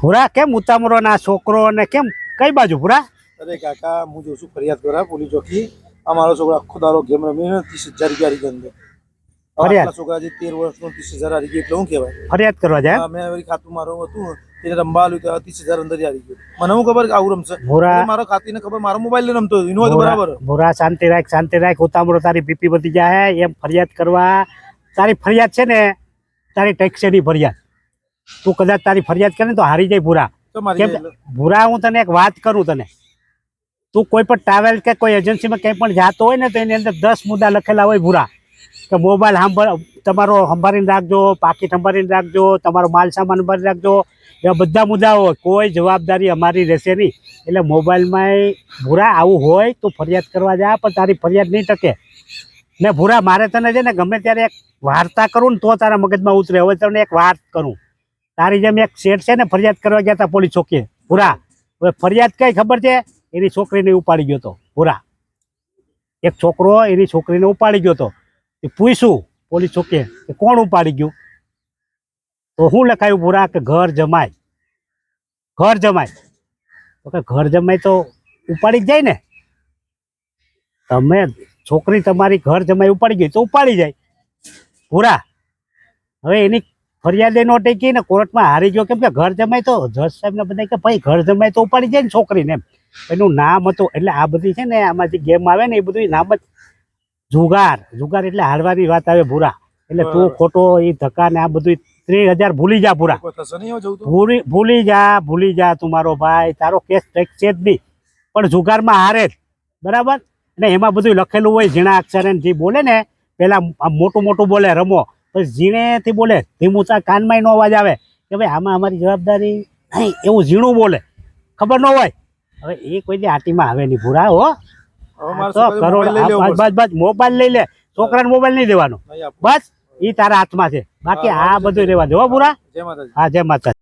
ભૂરા કેમ ઉતામરો ના છોકરો ને કેમ કઈ બાજુ ભૂરા? અરે કાકા હું જોઉં છું ફરિયાદ કરા પોલીસ ચોકી. અમારો છોકરો આખો દારો ગેમ રમીને ત્રીસ હજાર રૂપિયા હારી ગયો. ફરિયાદ? છોકરા જે તેર વર્ષનો ત્રીસ હજાર હારી ગયો એટલે શું કહેવાય? ફરિયાદ કરવા જાય મેં ખાતું મારું હતું તેને રમવા આલ્યું તો ત્રીસ હજાર અંદર હારી ગયો. મને હું ખબર આવું રમશે? ભૂરા. મારો ખાતી ને ખબર મારો મોબાઈલ રમતો એનો બરાબર ભૂરા ભૂરા શાંતિ રાખ શાંતિ રાખ ઉતામળો તારી બીપી વધી જાય એમ ફરિયાદ કરવા. તારી ફરિયાદ છે ને તારી ટેક્સની ફરિયાદ. તું કદાચ તારી ફરિયાદ કરે તો હારી જાય ભૂરા. કેમ ભૂરા હું તને એક વાત કરું તને. તું કોઈ પણ ટ્રાવેલ કે કોઈ એજન્સીમાં કંઈ પણ જાતો હોય ને તો એની અંદર દસ મુદ્દા લખેલા હોય ભૂરા. કે મોબાઈલ સાંભળ તમારો સંભાળીને રાખજો પાકીટ સંભાળીને રાખજો તમારો માલ સામાન સંભાળી રાખજો. એવા બધા મુદ્દાઓ કોઈ જવાબદારી અમારી રહેશે નહીં. એટલે મોબાઈલમાં ભૂરા આવું હોય તો ફરિયાદ કરવા જા પણ તારી ફરિયાદ નહીં ટકે. ને ભૂરા મારે તને છે ને ગમે ત્યારે એક વાર્તા કરું ને તો તારા મગજમાં ઉતરે. હવે તને એક વાત કરું. તારી જેમ એક શેઠ છે ને, ફરિયાદ કરવા ગયા હતા પોલીસ ચોકીએ. પૂરા હવે ફરિયાદ કઈ ખબર છે? એની છોકરીને ઉપાડી ગયો તો. પૂરા એક છોકરો એની છોકરીને ઉપાડી ગયો હતો એ પૂછ્યું પોલીસ ચોકીએ કે કોણ ઉપાડી ગયું? તો શું લખાયું પૂરા કે ઘર જમાય. ઘર જમાય. તો કે ઘર જમાય તો ઉપાડી જ જાય ને. તમે છોકરી તમારી ઘર જમાય ઉપાડી ગઈ તો ઉપાડી જાય. પૂરા હવે એની ફરિયાદે નો ટેકી ને કોર્ટમાં હારી ગયો. કેમ કે ઘર જમાય તો જજ સાહેબ ને બધા કે ભાઈ ઘર જમાય તો ઉપાડી જાય ને છોકરીને એમ. એનું નામ હતું. એટલે આ બધી છે ને આમાં જે ગેમ આવે ને એ બધું નામ જ જુગાર. જુગાર એટલે હારવાની વાત આવે ભૂરા. એટલે તું ખોટો એ ધક્કા ને આ બધું ત્રીસ હજાર ભૂલી જા તો ભૂલી ભૂલી જા ભૂલી જા તું મારો ભાઈ. તારો કેસ ટેક છે જ નહીં. પણ જુગારમાં હારે જ. બરાબર? અને એમાં બધું લખેલું હોય ઝીણા અક્ષરે જે બોલે ને પેલા આમ મોટું મોટું બોલે રમો. પછી ઝીણેથી બોલે ધીમુચા કાનમાં નો અવાજ આવે. કે ભાઈ આમાં અમારી જવાબદારી નહીં એવું ઝીણું બોલે. ખબર ન હોય. હવે એ કોઈ આટીમાં આવે નહીં ભૂરા હો. કરોડ મોબાઈલ લઈ લેવો બસ બસ મોબાઈલ લઈ લે. છોકરાને મોબાઈલ નહીં દેવાનો. બસ એ તારા હાથમાં છે. બાકી આ બધું રહેવા દે હો ભૂરા. હા જય માતા